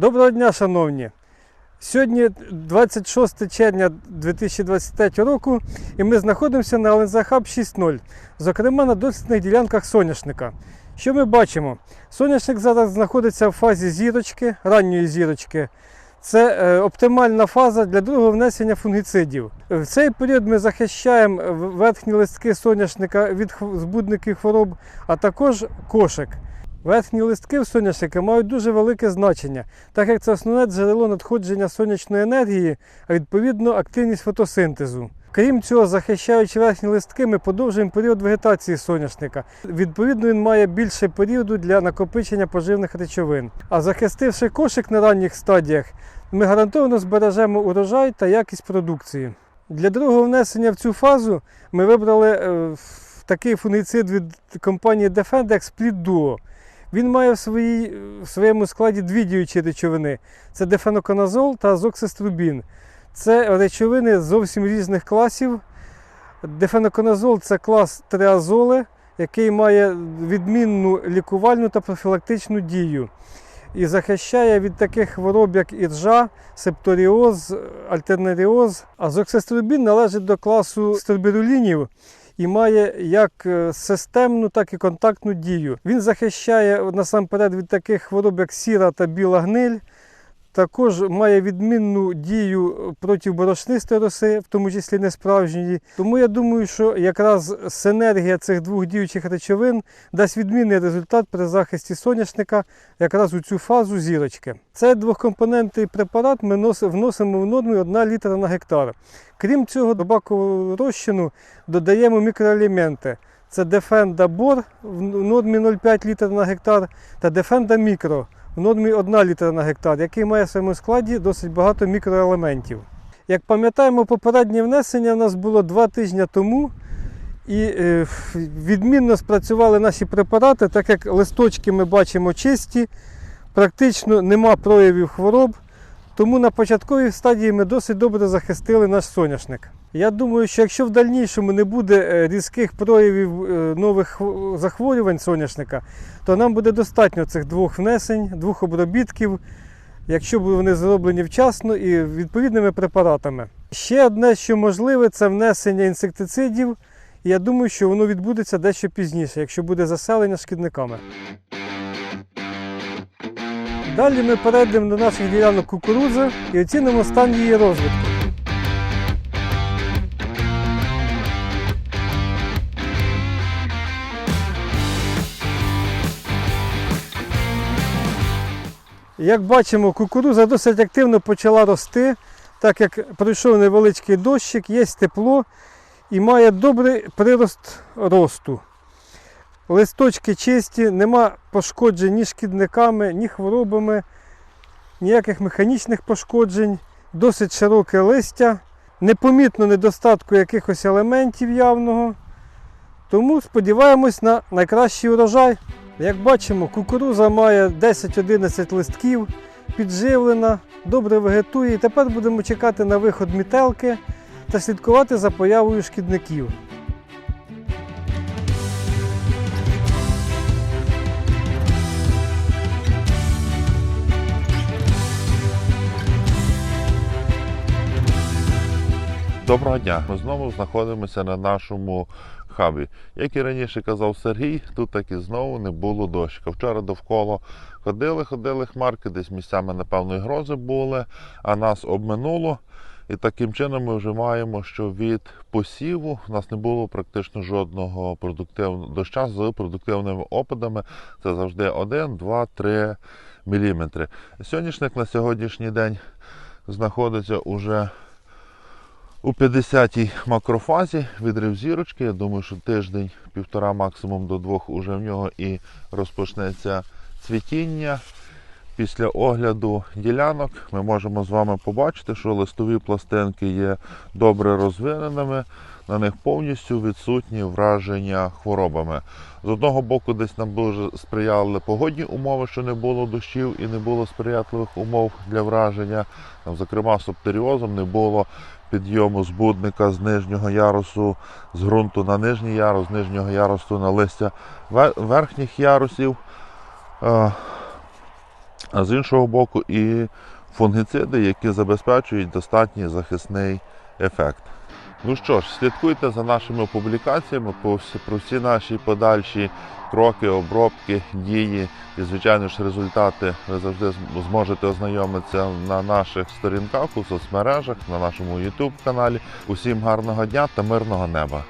Доброго дня, шановні! Сьогодні 26 червня 2023 року і ми знаходимося на ЛНЗ Хаб 6.0, зокрема на дослідних ділянках соняшника. Що ми бачимо? Соняшник зараз знаходиться в фазі зірочки, ранньої зірочки. Це е, оптимальна фаза для другого внесення фунгіцидів. В цей період ми захищаємо верхні листки соняшника від збудників хвороб, а також кошик. Верхні листки в соняшника мають дуже велике значення, так як це основне джерело надходження сонячної енергії, а відповідно активність фотосинтезу. Крім цього, захищаючи верхні листки, ми подовжуємо період вегетації соняшника. Відповідно, він має більше періоду для накопичення поживних речовин. А захистивши кошик на ранніх стадіях, ми гарантовано збережемо урожай та якість продукції. Для другого внесення в цю фазу ми вибрали е, такий фунгіцид від компанії Defendex Split Duo. Він має в, своїй, в своєму складі дві діючі речовини: це дефеноконазол та азоксиструбін. Це речовини зовсім різних класів. Дефеноконазол це клас триазоли, який має відмінну лікувальну та профілактичну дію і захищає від таких хвороб, як іржа, септоріоз, альтернаріоз. Азоксиструбін належить до класу стербірулінів і має як е, системну, так і контактну дію. Він захищає насамперед від таких хвороб, як сіра та біла гниль. Також має відмінну дію проти борошнистої роси, в тому числі несправжньої. Тому я думаю, що якраз синергія цих двох діючих речовин дасть відмінний результат при захисті соняшника якраз у цю фазу зірочки. Цей двохкомпонентний препарат ми вносимо в норму 1 літра на гектар. Крім цього, до бакового розчину додаємо мікроелементи. Це Defenda Бор в нормі 0,5 літра на гектар та Defenda Micro в нормі 1 літра на гектар, який має в своєму складі досить багато мікроелементів. Як пам'ятаємо, попереднє внесення у нас було 2 тижні тому. І е, відмінно спрацювали наші препарати, так як листочки ми бачимо чисті, практично нема проявів хвороб. Тому на початковій стадії ми досить добре захистили наш соняшник. Я думаю, що якщо в дальнішому не буде е, різких проявів е, нових захворювань соняшника, то нам буде достатньо цих двох внесень, двох обробітків, якщо вони зроблені вчасно і відповідними препаратами. Ще одне, що можливе, це внесення інсектицидів. Я думаю, що воно відбудеться дещо пізніше, якщо буде заселення шкідниками. Далі ми перейдемо до наших ділянок кукурудзи і оцінимо стан її розвитку. Як бачимо, кукурудза досить активно почала рости, так як пройшов невеличкий дощик, є тепло і має добрий прирост росту. Листочки чисті, нема пошкоджень ні шкідниками, ні хворобами, ніяких механічних пошкоджень, досить широке листя, непомітно недостатку якихось елементів явного. Тому сподіваємось на найкращий урожай. Як бачимо, кукуруза має 10-11 листків, підживлена, добре вегетує. І тепер будемо чекати на виход мітелки та слідкувати за появою шкідників. Доброго дня! Ми знову знаходимося на нашому хабі. Як і раніше казав Сергій, тут так і знову не було дощика. Вчора довкола ходили, ходили хмарки, десь місцями, напевно, і грози були, а нас обминуло. І таким чином ми вже маємо, що від посіву в нас не було практично жодного продуктивного доща з продуктивними опадами. Це завжди 1, 2, 3 міліметри. Соняшник на сьогоднішній день знаходиться уже у 50-й макрофазі відрив зірочки. Я думаю, що тиждень, півтора, максимум до двох уже в нього і розпочнеться цвітіння. Після огляду ділянок ми можемо з вами побачити, що листові пластинки є добре розвиненими, на них повністю відсутні враження хворобами. З одного боку, десь нам дуже сприяли погодні умови, що не було дощів і не було сприятливих умов для враження. Там, зокрема, з септеріозом не було підйому збудника з нижнього ярусу, з ґрунту на нижній ярус, з нижнього ярусу на листя верхніх ярусів. А з іншого боку, і фунгіциди, які забезпечують достатній захисний ефект. Ну що ж, слідкуйте за нашими публікаціями про всі наші подальші кроки, обробки, дії і, звичайно ж, результати ви завжди зможете ознайомитися на наших сторінках у соцмережах, на нашому YouTube каналі. Усім гарного дня та мирного неба!